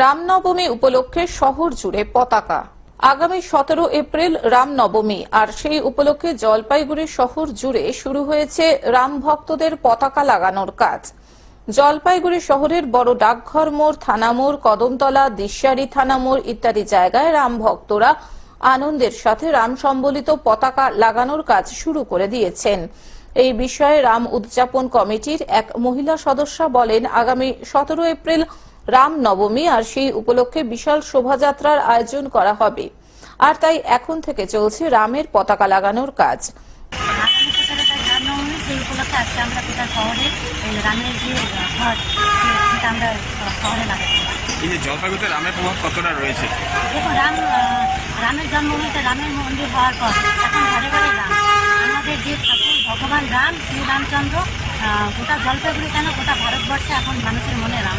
রামনবমী উপলক্ষে শহর জুড়ে পতাকা। আগামী সতেরো এপ্রিল রামনবমী, আর সেই উপলক্ষে জলপাইগুড়ি শহর জুড়ে শুরু হয়েছে রাম ভক্তদের পতাকা লাগানোর কাজ। জলপাইগুড়ি শহরের বড় ডাকঘর মোড়, থানা মোড়, কদমতলা, দিশারি থানা মোড় ইত্যাদি জায়গায় রাম ভক্তরা আনন্দের সাথে রাম সম্বলিত পতাকা লাগানোর কাজ শুরু করে দিয়েছেন। এই বিষয়ে রাম উদযাপন কমিটির এক মহিলা সদস্যা বলেন, আগামী সতেরো এপ্রিল রাম নবমী আর সেই উপলক্ষে বিশাল শোভাযাত্রার আয়োজন করা হবে। আর তাই এখন থেকে চলছে রামের পতাকা লাগানোর কাজ। সেই উপলক্ষে আজকে আমরা গোটা শহরে রামের যে ঘর সেটা আমরা শহরে লাগাচ্ছি এই যে জলপাইগুড়িতে রামের প্রভাব কতটা রয়েছে? দেখুন রাম রামের জন্মভূমিতে রামের মন্দির হওয়ার পর এখন ঘরে ঘরে রাম। আমাদের যে ঠাকুর ভগবান রাম শ্রী রামচন্দ্র গোটা জলপাইগুড়ি কেন গোটা ভারতবর্ষে এখন মানুষের মনে রাম?